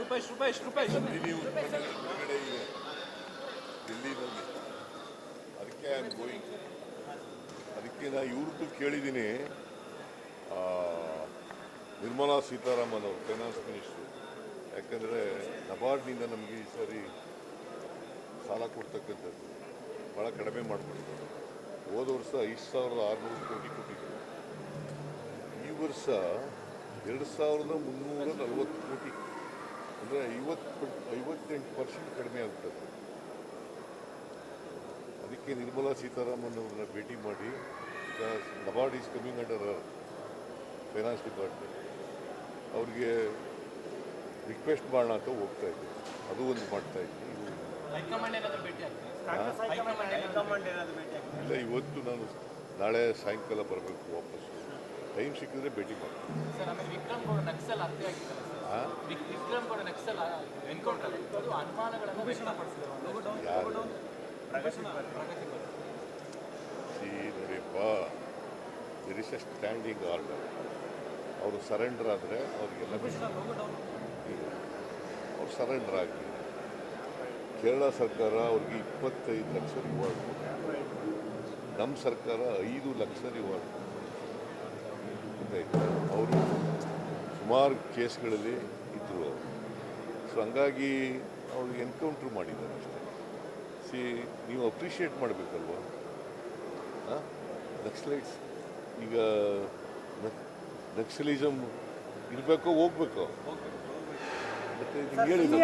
ರೂಪೇಶ್ ರೂಪೇಶ್ ರೂಪೇಶ್. ದಿಲ್ಲಿ ಹೊರಗಡೆ ಇದೆ. ದಿಲ್ಲಿನಲ್ಲಿ ಅದಕ್ಕೆ ಐ ಅದಕ್ಕೆ ನಾ ಇವ್ರದ್ದು ಕೇಳಿದ್ದೀನಿ. ನಿರ್ಮಲಾ ಸೀತಾರಾಮನ್ ಅವರು ಫೈನಾನ್ಸ್ ಮಿನಿಸ್ಟ್ರು ಯಾಕಂದರೆ ನಬಾರ್ಡ್ನಿಂದ ನಮಗೆ ಈ ಸಾರಿ ಸಾಲ ಕೊಡ್ತಕ್ಕಂಥದ್ದು ಭಾಳ ಕಡಿಮೆ ಮಾಡಿಬಿಟ್ಟಿದ್ದಾರೆ ಹೋದ ವರ್ಷ ಐದು ಸಾವಿರದ ಆರುನೂರು ಕೋಟಿ ಕೊಟ್ಟಿದ್ದರು. ಈ ವರ್ಷ ಎರಡು ಸಾವಿರದ ಮುನ್ನೂರ ನಲವತ್ತು ಕೋಟಿ. ಅಂದರೆ ಐವತ್ತು ಐವತ್ತೆಂಟು ಪರ್ಸೆಂಟ್ ಕಡಿಮೆ ಆಗ್ತದೆ. ಅದಕ್ಕೆ ನಿರ್ಮಲಾ ಸೀತಾರಾಮನ್ ಅವ್ರನ್ನ ಭೇಟಿ ಮಾಡಿ because NABARD is coming under finance department. ಅವ್ರಿಗೆ ರಿಕ್ವೆಸ್ಟ್ ಮಾಡೋಣ ಅಂತ ಹೋಗ್ತಾ ಇದ್ದೆ. ಅದು ಒಂದು ಮಾಡ್ತಾ ಇದ್ದೀನಿ ಇದು ಹೈಕಮಾಂಡ್ ಏನಾದ್ರು ಭೇಟಿ ಆಗ್ತದೆ ಹೈಕಮಾಂಡ್ ಏನಾದ್ರು ಭೇಟಿ ಇಲ್ಲ ಇವತ್ತು ನಾನು ನಾಳೆ ಸಾಯಂಕಾಲ ಬರಬೇಕು ವಾಪಸ್ಸು. ಟೈಮ್ ಸಿಕ್ಕಿದ್ರೆ ಭೇಟಿ ಮಾಡ್ತೀನಿ. There is a standing order ಅವರು ಸರೆಂಡರ್ ಆದರೆ ಅವ್ರಿಗೆಲ್ಲ ಅವ್ರು ಸರೆಂಡರ್ ಆಗಲಿ. ಕೇರಳ ಸರ್ಕಾರ ಅವ್ರಿಗೆ ಇಪ್ಪತ್ತೈದು ಲಕ್ಷ ರಿವಾರ್ಡ್ ನಮ್ಮ ಸರ್ಕಾರ ಐದು ಲಕ್ಷ ರಿವಾರ್ಡ್ ಗೊತ್ತಾಯ್ತಾ? ಸುಮಾರು ಕೇಸ್ಗಳಲ್ಲಿ ಇದ್ದರು ಅವರು. ಸೊ ಹಂಗಾಗಿ ಅವ್ರಿಗೆ ಎನ್ಕೌಂಟ್ರ್ ಮಾಡಿದ್ದಾರೆ ಅಷ್ಟೇ. ಸಿ ನೀವು ಅಪ್ರಿಷಿಯೇಟ್ ಮಾಡಬೇಕಲ್ವ? ನಕ್ಸಲೈಟ್ಸ್ ಈಗ ನಕ್ಸಲಿಸಮ್ ಇರಬೇಕೋ ಹೋಗ್ಬೇಕೋ? ಮತ್ತೆ ನಿಮ್ಗೆ ಹೇಳಿದ್ರು